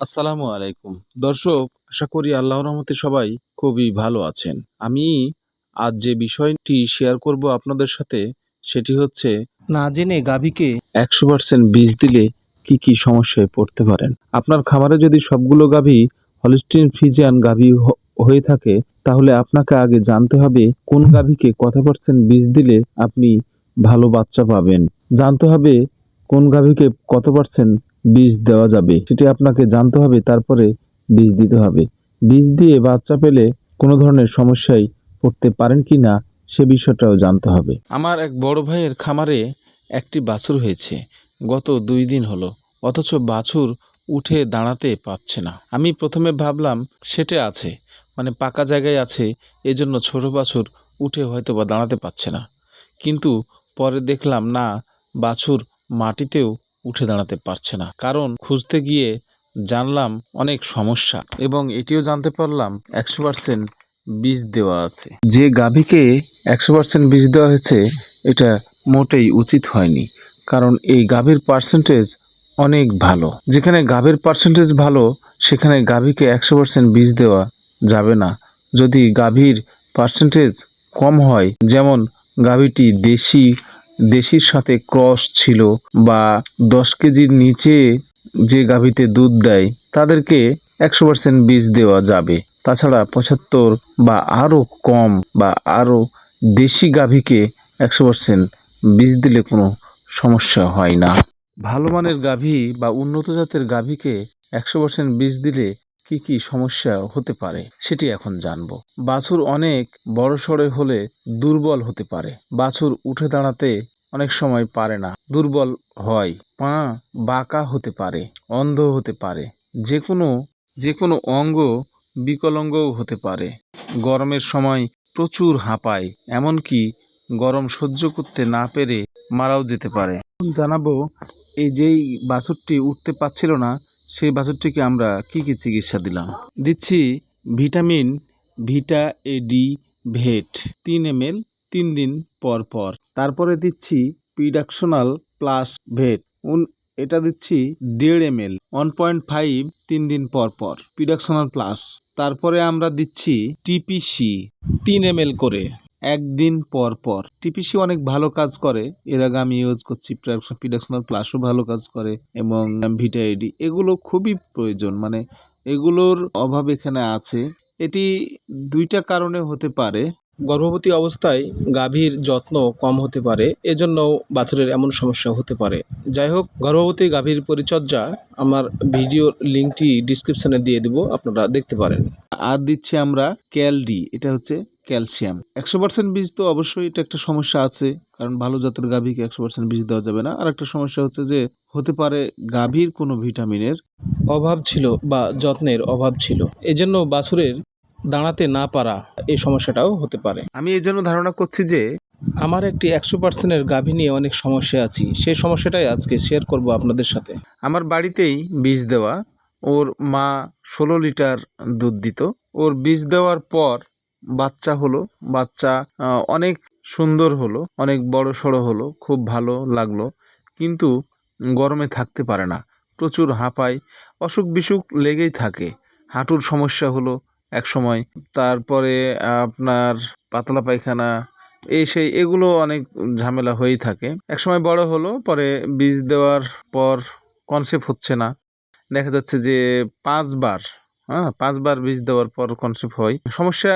আসসালামু আলাইকুম। দর্শক আশা করি আল্লাহ রহমতে সবাই খুবই ভালো আছেন। আমি আজ যে বিষয়টি শেয়ার করব আপনাদের সাথে সেটি হচ্ছে না জেনে গাভীকে একশো পার্সেন্ট বীজ দিলে কি কি সমস্যায় পড়তে পারেন? আপনার খামারে যদি সবগুলো গাভী হলিস্টিন ফিজিয়ান গাভী হয়ে থাকে তাহলে আপনাকে আগে জানতে হবে কোন গাভীকে কত পার্সেন্ট বীজ দিলে আপনি ভালো বাচ্চা পাবেন। জানতে হবে কোন গাভীকে কত পার্সেন্ট বীজ দেওয়া যাবে। সেটি আপনাকে জানতে হবে, তারপরে বীজ দিতে হবে। বীজ দিয়ে বাচ্চা পেলে কোনো ধরনের সমস্যায় পড়তে পারেন কি না, সে বিষয়টাও জানতে হবে। আমার এক বড় ভাইয়ের খামারে একটি বাছুর হয়েছে। গত দুই দিন হলো। অথচ বাছুর উঠে দাঁড়াতে পারছে না। আমি প্রথমে ভাবলাম, সেটে আছে। মানে পাকা জায়গায় আছে, এজন্য ছোট বাছুর উঠে হয়তো বা দাঁড়াতে পারছে না। কিন্তু পরে দেখলাম, না, বাছুর মাটিতেও উঠে দাঁড়াতে পারছে না। কারণ খুঁজতে গিয়ে জানলাম অনেক সমস্যা এবং এটিও জানতে পারলাম একশো পার্সেন্ট বীজ দেওয়া আছে। যে গাভীকে একশো পার্সেন্ট বীজ দেওয়া হয়েছে, এটা মোটেই উচিত হয়নি, কারণ এই গাভীর পার্সেন্টেজ অনেক ভালো। যেখানে গাভীর পার্সেন্টেজ ভালো, সেখানে গাভীকে একশো পার্সেন্ট বীজ দেওয়া যাবে না। যদি গাভীর পার্সেন্টেজ কম হয়, যেমন গাভীটি দেশি দেশির সাথে ক্রস ছিল বা দশ কেজির নিচে যে গাভীতে দুধ দেয়, তাদেরকে একশো পার্সেন্ট বীজ দেওয়া যাবে। তাছাড়া পঁচাত্তর বা আরও কম বা আরও দেশি গাভীকে একশো পার্সেন্ট বীজ দিলে কোনো সমস্যা হয় না। ভালো মানের গাভী বা উন্নত জাতের গাভীকে একশো পার্সেন্ট বীজ দিলে কি কি সমস্যা হতে পারে সেটি এখন জানব। বাছুর অনেক বড় সড়ে হলে দুর্বল হতে পারে। বাছুর উঠে দাঁড়াতে অনেক সময় পারে না। দুর্বল হয়। পা বাঁকা হতে পারে, অন্ধ হতে পারে। যে কোনো যে কোনো অঙ্গ বিকলাঙ্গও হতে পারে। গরমের সময় প্রচুর হাঁপায়, এমনকি গরম সহ্য করতে না পেরে মারাও যেতে পারে। জানাব, এই যেই বাছুরটি উঠতে পারছিল না সেই বাছুরটিকে আমরা কি কি চিকিৎসা দিলাম? দিচ্ছি ভিটামিন, ভিটা এডি ভেট, তিন এম এল তিন দিন পর পর। তারপরে দিচ্ছি পিডাকশনাল প্লাস ভেট। উন, এটা দিচ্ছি দেড় M L one point five তিন দিন পর পর, পিডাকশনাল প্লাস। তারপরে আমরা দিচ্ছি টিপিসি, তিন এম করে। একদিন পর পর। টিপিসি অনেক ভালো কাজ করে। এর আগে আমি ইউজ করছি পিডাকশনাল প্লাসও ভালো কাজ করে এবং ভিটা এডি এগুলো খুবই প্রয়োজন। মানে এগুলোর অভাব এখানে আছে। এটি দুইটা কারণে হতে পারে। গর্ভবতী অবস্থায় গাভীর যত্ন কম হতে পারে এজন্য বাছুরের এমন সমস্যা হতে পারে। যাই হোক গর্ভবতী গাভীর পরিচর্যা আমার ভিডিওর লিঙ্কটি ডিসক্রিপশনে দিয়ে দেবো আপনারা দেখতে পারেন। আর দিচ্ছি আমরা ক্যালডি এটা হচ্ছে ক্যালসিয়াম। একশো পার্সেন্ট বীজ তো অবশ্যই এটা একটা সমস্যা আছে কারণ ভালো জাতের গাভীকে একশো পার্সেন্ট বীজ দেওয়া যাবে না। আর একটা সমস্যা হচ্ছে যে হতে পারে গাভীর কোনো ভিটামিনের অভাব ছিল বা যত্নের অভাব ছিল এজন্য বাছুরের দাঁড়াতে না পারা এই সমস্যাটাও হতে পারে। আমি এই জন্য ধারণা করছি যে আমার একটি একশো পার্সেন্টের গাভী নিয়ে অনেক সমস্যা আছি। সেই সমস্যাটাই আজকে শেয়ার করব আপনাদের সাথে। আমার বাড়িতেই বীজ দেওয়া ওর মা ষোলো লিটার দুধ দিত। ওর বীজ দেওয়ার পর বাচ্চা হলো বাচ্চা অনেক সুন্দর হলো অনেক বড় সড়ো হলো খুব ভালো লাগল। কিন্তু গরমে থাকতে পারে না প্রচুর হাঁপায় অসুখ বিসুখ লেগেই থাকে। হাঁটুর সমস্যা হলো এক সময়। তারপরে আপনার পাতলা পায়খানা এই সেই এগুলো অনেক ঝামেলা হয়েই থাকে। এক সময় বড় হলো পরে বীজ দেওয়ার পর কনসেপ্ট হচ্ছে না। দেখা যাচ্ছে যে পাঁচবার হ্যাঁ পাঁচবার বীজ দেওয়ার পর কনসেপ্ট হয়। সমস্যা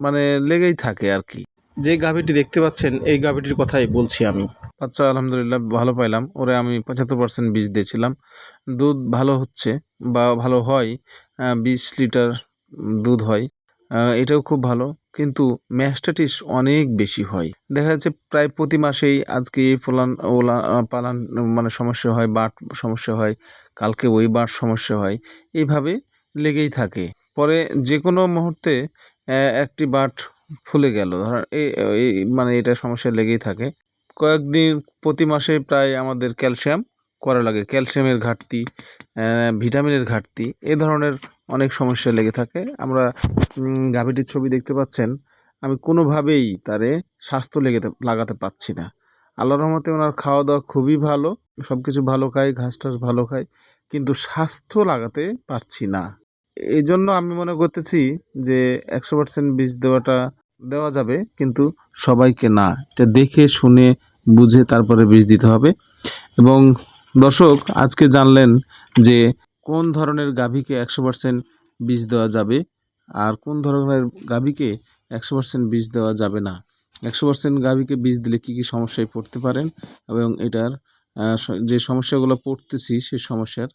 মানে লেগেই থাকে আর কি। যে গাভীটি দেখতে পাচ্ছেন এই গাভীটির কথাই বলছি আমি। বাচ্চা আলহামদুলিল্লাহ ভালো পাইলাম। ওরে আমি পঁচাত্তর পার্সেন্ট বীজ দিয়েছিলাম। দুধ ভালো হচ্ছে বা ভালো হয় বিশ লিটার দুধ হয়। এটাও খুব ভালো। কিন্তু ম্যাস্টাটিস অনেক বেশি হয়। দেখা যাচ্ছে প্রায় প্রতি মাসেই আজকে এই ফলান, ওলা পালান মানে সমস্যা হয়, বাট সমস্যা হয়, কালকে ওই বাট সমস্যা হয় এইভাবে লেগেই থাকে। পরে যে কোনো মুহূর্তে একটি বাট ফুলে গেল। ধর এই মানে এটা সমস্যা লেগেই থাকে। কয়েকদিন, প্রতি মাসে প্রায় আমাদের ক্যালসিয়াম করা লাগে, ক্যালসিয়ামের ঘাটতি ভিটামিনের ঘাটতি, এ ধরনের অনেক সমস্যা লেগে থাকে। আমরা গাভীটির ছবি দেখতে পাচ্ছেন, আমি কোনোভাবেই তারে স্বাস্থ্য লেগে, লাগাতে পারছি না। আল্লাহ রহমতে ওনার খাওয়া দাওয়া খুবই ভালো সব কিছু ভালো খায় ঘাস টাস ভালো খায় কিন্তু স্বাস্থ্য লাগাতে পারছি না। এই জন্য আমি মনে করতেছি যে একশো পার্সেন্ট বীজ দেওয়াটা, দেওয়া যাবে, কিন্তু সবাইকে না। এটা দেখে, শুনে, বুঝে তারপরে বীজ দিতে হবে। এবং দর্শক, আজকে জানলেন যে কোন ধরনের গাভীকে একশো পার্সেন্ট বীজ দেওয়া যাবে আর কোন ধরনের গাভীকে একশো পার্সেন্ট বীজ দেওয়া যাবে না। একশো পার্সেন্ট গাভীকে বীজ দিলে কী কী সমস্যায় পড়তে পারেন এবং এটার যে সমস্যাগুলো পড়তেছি সেই সমস্যার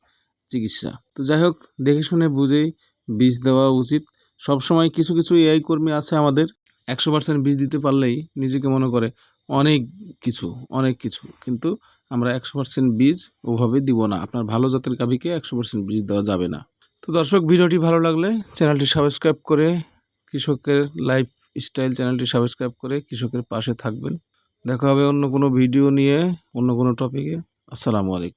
চিকিৎসা। তো যাই হোক, দেখে শুনে বুঝেই বীজ দেওয়া উচিত। সবসময় কিছু কিছু এআই কর্মী আছে আমাদের, একশো পার্সেন্ট বীজ দিতে পারলেই নিজেকে মনে করে অনেক কিছু অনেক কিছু। কিন্তু আমরা একশো পার্সেন্ট বীজ ওভাবে দিব না। আপনার ভালো জাতের গাভীকে একশো পার্সেন্ট বীজ দেওয়া যাবে না। তো দর্শক, ভিডিওটি ভালো লাগলে চ্যানেলটি সাবস্ক্রাইব করে কৃষকের লাইফ স্টাইল চ্যানেলটি সাবস্ক্রাইব করে কৃষকের পাশে থাকবেন। দেখা হবে অন্য কোনো ভিডিও নিয়ে, অন্য কোনো টপিকে। আসসালামু আলাইকুম।